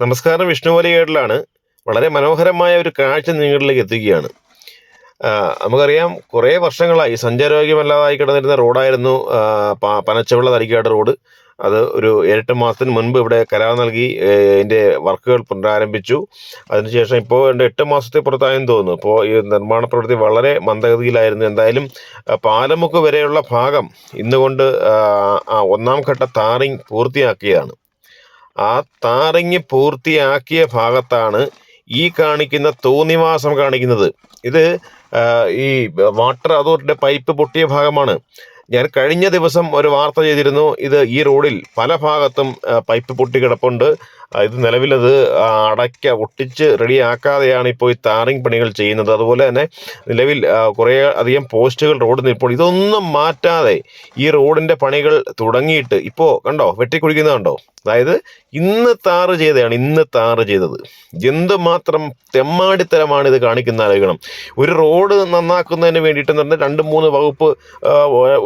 നമസ്കാരം വിഷ്ണുവലികേട്ടിലാണ് വളരെ മനോഹരമായ ഒരു കാഴ്ച നിങ്ങളിലേക്ക് എത്തിക്കുകയാണ്. നമുക്കറിയാം കുറേ വർഷങ്ങളായി സഞ്ചാരയോഗ്യമല്ലാതായി കിടന്നിരുന്ന റോഡായിരുന്നു ആ, പ- പനച്ചവിള തരിക്കാട് റോഡ്. അത് ഒരു ഏഴെട്ട് മാസത്തിന് മുൻപ് ഇവിടെ കരാർ നൽകി ഇതിന്റെ വർക്കുകൾ പുനരാരംഭിച്ചു. അതിനുശേഷം ഇപ്പോൾ എന്റെ എട്ട് മാസത്തെ പുറത്തായെന്ന് തോന്നുന്നു. ഇപ്പോൾ ഈ നിർമ്മാണ പ്രവൃത്തി വളരെ മന്ദഗതിയിലായിരുന്നു. എന്തായാലും പാലമുക്ക് വരെയുള്ള ഭാഗം ഇന്നുകൊണ്ട് ഒന്നാം ഘട്ട താറിങ് പൂർത്തിയാക്കിയതാണ്. ആ താറിങ് പൂർത്തിയാക്കിയ ഭാഗത്താണ് ഈ കാണിക്കുന്ന തോന്നിവാസം കാണിക്കുന്നത്. ഇത് ഈ വാട്ടർ അതോറിറ്റിയുടെ പൈപ്പ് പൊട്ടിയ ഭാഗമാണ്. ഞാൻ കഴിഞ്ഞ ദിവസം ഒരു വാർത്ത ചെയ്തിരുന്നു. ഇത് ഈ റോഡിൽ പല ഭാഗത്തും പൈപ്പ് പൊട്ടി കിടപ്പുണ്ട്. ഇത് നിലവിലത് അടയ്ക്ക ഒട്ടിച്ച് റെഡിയാക്കാതെയാണ് ഇപ്പോൾ ഈ താറിങ് പണികൾ ചെയ്യുന്നത്. അതുപോലെ തന്നെ നിലവിൽ കുറേ അധികം പോസ്റ്റുകൾ റോഡ് നിൽപ്പോൾ ഇതൊന്നും മാറ്റാതെ ഈ റോഡിന്റെ പണികൾ തുടങ്ങിയിട്ട് ഇപ്പോൾ കണ്ടോ വെട്ടിക്കുഴിക്കുന്നത് കണ്ടോ? അതായത് ഇന്ന് താറ് ചെയ്തതാണ് ഇന്ന് താറ് ചെയ്തത്. എന്തുമാത്രം തെമ്മാടിത്തരമാണ് ഇത് കാണിക്കുന്ന ആലോചിക്കണം ഒരു റോഡ് നന്നാക്കുന്നതിന് വേണ്ടിയിട്ട് പറഞ്ഞാൽ രണ്ട് മൂന്ന് വകുപ്പ്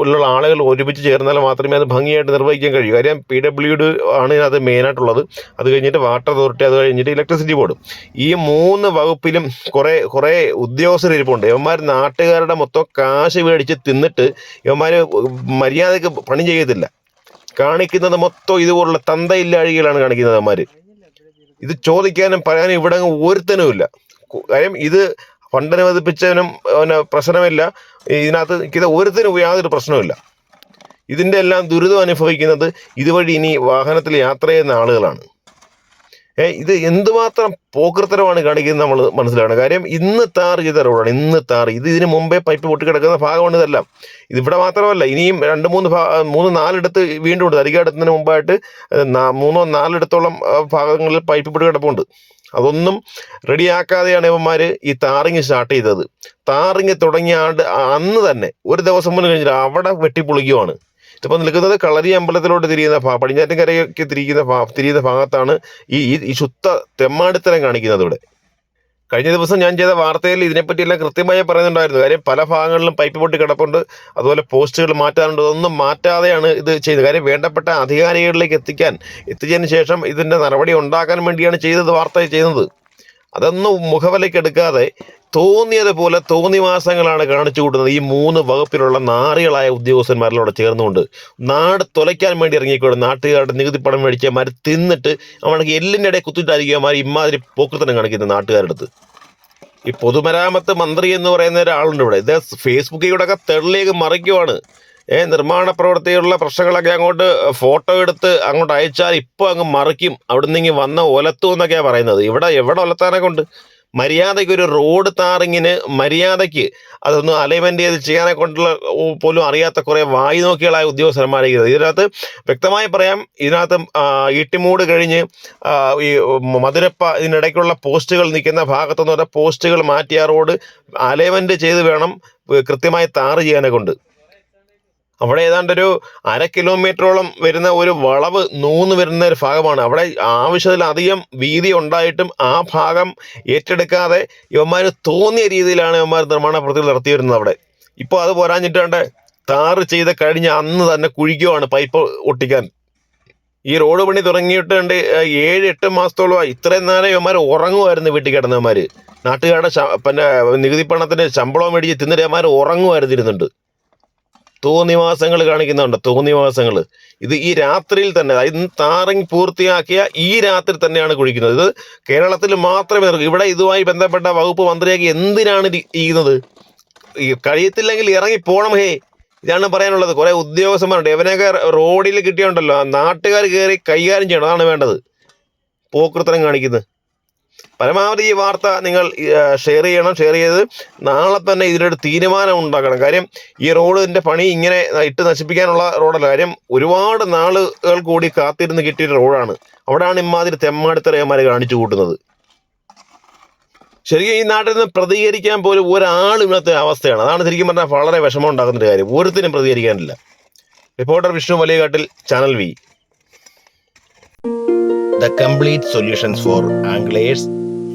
ഉള്ള ആളുകൾ ഒരുമിച്ച് ചേർന്നാൽ മാത്രമേ അത് ഭംഗിയായിട്ട് നിർവഹിക്കാൻ കഴിയൂ. കാര്യം പി ഡബ്ല്യു ഡി ആണ് ഇതിനകത്ത് മെയിനായിട്ടുള്ളത് അത് കഴിഞ്ഞിട്ട് വാട്ടർ അതോറിറ്റി അത് കഴിഞ്ഞിട്ട് ഇലക്ട്രിസിറ്റി ബോർഡ്. ഈ മൂന്ന് വകുപ്പിലും കുറേ കുറേ ഉദ്യോഗസ്ഥർ ഇരിപ്പുണ്ട്. ഇവന്മാർ നാട്ടുകാരുടെ മൊത്തം കാശ് മേടിച്ച് തിന്നിട്ട് ഇവന്മാർ മര്യാദയ്ക്ക് പണി ചെയ്യത്തില്ല. കാണിക്കുന്നത് മൊത്തം ഇതുപോലുള്ള തന്തയില്ലാഴികളാണ് കാണിക്കുന്നത് അവന്മാർ ഇത് ചോദിക്കാനും പറയാനും ഇവിടെ ഒരുത്തനും കു- കാര്യം ഇത് ഫണ്ട് അനുവദിപ്പിച്ചതിനും പിന്നെ പ്രശ്നമില്ല. ഇതിനകത്ത് ഇത് ഒരുത്തിനും യാതൊരു പ്രശ്നവുമില്ല ഇതിന്റെ എല്ലാം ദുരിതം അനുഭവിക്കുന്നത് ഇതുവഴി ഇനി വാഹനത്തിൽ യാത്ര ചെയ്യുന്ന ആളുകളാണ്. ഇത് എന്തുമാത്രം പോക്കൃത്തരമാണ് കാണിക്കുന്നത് നമ്മൾ മനസ്സിലാണ് കാര്യം ഇന്ന് താർ ചെയ്ത റോഡാണ് ഇന്ന് താർ ഇത് ഇതിന് മുമ്പേ പൈപ്പ് പൊട്ടിക്കിടക്കുന്ന ഭാഗമാണ് ഇതെല്ലാം. ഇതിവിടെ മാത്രമല്ല ഇനിയും രണ്ട് മൂന്ന് മൂന്ന് നാലിടത്ത് വീണ്ടും ഉണ്ട് അരികടത്തിന് മുമ്പായിട്ട് മൂന്നോ നാലിടത്തോളം ഭാഗങ്ങളിൽ പൈപ്പ് പൊട്ടി കിടപ്പുണ്ട്. അതൊന്നും റെഡിയാക്കാതെയാണ് ഇവന്മാർ ഈ താറിങ് സ്റ്റാർട്ട് ചെയ്തത്. താറിങ് തുടങ്ങിയ ആണ്ട് അന്ന് തന്നെ ഒരു ദിവസം മുന്നേ കഴിഞ്ഞിട്ട് അവിടെ വെട്ടിപ്പൊളിക്കുവാണ്. ഇതിപ്പോൾ നിൽക്കുന്നത് കളരി അമ്പലത്തിലോട്ട് തിരിയുന്ന ഭാഗം പടിഞ്ഞാറ്റിൻകരയ്ക്ക് തിരിക്കുന്ന തിരിയുന്ന ഭാഗത്താണ് ഈ ഈ- ശുദ്ധ തെമ്മാടിത്തരം കാണിക്കുന്നത് ഇവിടെ. കഴിഞ്ഞ ദിവസം ഞാൻ ചെയ്ത വാർത്തയിൽ ഇതിനെപ്പറ്റിയെല്ലാം കൃത്യമായി പറയുന്നുണ്ടായിരുന്നു. കാര്യം പല ഭാഗങ്ങളിലും പൈപ്പ് പൊട്ടി കിടപ്പുണ്ട്. അതുപോലെ പോസ്റ്റുകൾ മാറ്റാറുണ്ട്. ഇതൊന്നും മാറ്റാതെയാണ് ഇത് ചെയ്യുന്നത്. കാര്യം വേണ്ടപ്പെട്ട അധികാരികളിലേക്ക് എത്തിക്കാൻ എത്തിച്ചതിന് ശേഷം ഇതിന്റെ നടപടി ഉണ്ടാക്കാൻ വേണ്ടിയാണ് ചെയ്തത് വാർത്ത ചെയ്യുന്നത്. അതൊന്നും മുഖവിലേക്ക് എടുക്കാതെ തോന്നിയതുപോലെ തോന്നിവാസങ്ങളാണ് കാണിച്ചു കൂട്ടുന്നത്. ഈ മൂന്ന് വകുപ്പിലുള്ള നാറികളായ ഉദ്യോഗസ്ഥന്മാരിലൂടെ ചേർന്നുകൊണ്ട് നാട് തുലയ്ക്കാൻ വേണ്ടി ഇറങ്ങിക്കൂടെ നാട്ടുകാരുടെ നികുതി പണം മേടിച്ചമാർ തിന്നിട്ട് അവർക്ക് എല്ലിന്റെ ഇടയിൽ കുത്തിട്ടായിരിക്കും അവന്മാർ ഇമാതിരി പോക്കൃത്തനം കാണിക്കുന്നത് നാട്ടുകാരുടെ അടുത്ത്. ഈ പൊതുമരാമത്ത് മന്ത്രി എന്ന് പറയുന്ന ഒരാളുണ്ട് ഇവിടെ. ഇത് ഫേസ്ബുക്കിലൂടെ ഒക്കെ തെളിലേക്ക് മറിക്കുവാണ്. ഏ നിർമ്മാണ പ്രവൃത്തിയുള്ള പ്രശ്നങ്ങളൊക്കെ അങ്ങോട്ട് ഫോട്ടോ എടുത്ത് അങ്ങോട്ട് അയച്ചാൽ ഇപ്പോൾ അങ്ങ് മറിക്കും. അവിടെ നിന്ന് വന്ന ഒലത്തു എന്നൊക്കെയാണ് പറയുന്നത്. ഇവിടെ എവിടെ ഒലത്താനൊക്കെ കൊണ്ട് മര്യാദയ്ക്ക് ഒരു റോഡ് താറിങ്ങിന് മര്യാദയ്ക്ക് അതൊന്നും അലൈൻമെന്റ് ചെയ്ത് ചെയ്യാനെ കൊണ്ടുള്ള പോലും അറിയാത്ത കുറേ വായി നോക്കികളായ ഉദ്യോഗസ്ഥന്മാരായിരിക്കുന്നത് ഇതിനകത്ത് വ്യക്തമായി പറയാം ഇതിനകത്ത് ഈട്ടിമൂട് കഴിഞ്ഞ് ഈ മധുരപ്പ ഇതിനിടയ്ക്കുള്ള പോസ്റ്റുകൾ നിൽക്കുന്ന ഭാഗത്തുനിന്ന് പറഞ്ഞാൽ പോസ്റ്റുകൾ മാറ്റി ആ റോഡ് അലൈൻമെന്റ് ചെയ്ത് വേണം കൃത്യമായി താറ് ചെയ്യാനെ കൊണ്ട്. അവിടെ ഏതാണ്ടൊരു അര കിലോമീറ്ററോളം വരുന്ന ഒരു വളവ് നൂന്ന് വരുന്ന ഒരു ഭാഗമാണ്. അവിടെ ആവശ്യത്തിലധികം വീതി ഉണ്ടായിട്ടും ആ ഭാഗം ഏറ്റെടുക്കാതെ ഇവന്മാർ തോന്നിയ രീതിയിലാണ് ഇവന്മാർ നിർമ്മാണ പ്രവൃത്തികൾ നടത്തി വരുന്നത് അവിടെ. ഇപ്പോൾ അത് പോരാഞ്ഞിട്ടാണ്ട് താറ് ചെയ്ത് കഴിഞ്ഞ് അന്ന് തന്നെ കുഴിക്കുവാണ് പൈപ്പ് ഒട്ടിക്കാൻ. ഈ റോഡ് പണി തുടങ്ങിയിട്ടുണ്ട് ഏഴ് എട്ട് മാസത്തോളമായി ഇത്രയും നേരം ഇവന്മാർ ഉറങ്ങുമായിരുന്നു വീട്ടിൽ കിടന്നവന്മാർ നാട്ടുകാരുടെ പിന്നെ നികുതി പണത്തിന് ശമ്പളം മേടിച്ച് തിന്നിട്ട് ഇവന്മാർ ഉറങ്ങുമായിരുന്നു ഇരുന്നുണ്ട് തോന്നിവാസങ്ങൾ കാണിക്കുന്നുണ്ട് തോന്നിവാസങ്ങൾ ഇത് ഈ രാത്രിയിൽ തന്നെ അതായത് താറിങ് പൂർത്തിയാക്കിയ ഈ രാത്രി തന്നെയാണ് കുഴിക്കുന്നത്. ഇത് കേരളത്തിൽ മാത്രമേ ഇവിടെ ഇതുമായി ബന്ധപ്പെട്ട വകുപ്പ് മന്ത്രിയാക്കി എന്തിനാണ് ചെയ്യുന്നത്? കഴിയത്തില്ലെങ്കിൽ ഇറങ്ങി പോണം ഹേ. ഇതാണ് പറയാനുള്ളത്. കുറേ ഉദ്യോഗസ്ഥന്മാരുണ്ട്. ഇവനൊക്കെ റോഡിൽ കിട്ടിയുണ്ടല്ലോ. നാട്ടുകാർ കയറി കൈകാര്യം ചെയ്യണം. അതാണ് വേണ്ടത്. പോക്കൃത്തരം കാണിക്കുന്നത്. പരമാവധി ഈ വാർത്ത നിങ്ങൾ ഷെയർ ചെയ്യണം ഷെയർ ചെയ്ത് നാളെ തന്നെ ഇതിനൊരു തീരുമാനം ഉണ്ടാക്കണം. കാര്യം ഈ റോഡിന്റെ പണി ഇങ്ങനെ ഇട്ട് നശിപ്പിക്കാനുള്ള റോഡല്ല. കാര്യം ഒരുപാട് നാളുകൾ കൂടി കാത്തിരുന്ന് കിട്ടിയ റോഡാണ്. അവിടെയാണ് ഇമാതിരി തെമ്മാടിത്തറയന്മാർ കാണിച്ചു കൂട്ടുന്നത്. ശരിക്കും ഈ നാട്ടിൽ നിന്ന് പ്രതികരിക്കാൻ പോലും ഒരാളും ഇന്നത്തെ അവസ്ഥയാണ്. അതാണ് ശരിക്കും പറഞ്ഞാൽ വളരെ വിഷമം ഉണ്ടാക്കുന്ന ഒരു കാര്യം. ഒരുത്തിനും പ്രതികരിക്കാനില്ല. Reporter Vishnu Valiyakattil channel we the complete solutions for anglers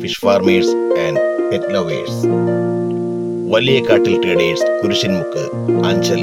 fish farmers and pet lovers Valiyakattil traders കുരിശിൻമുക്ക് Anchal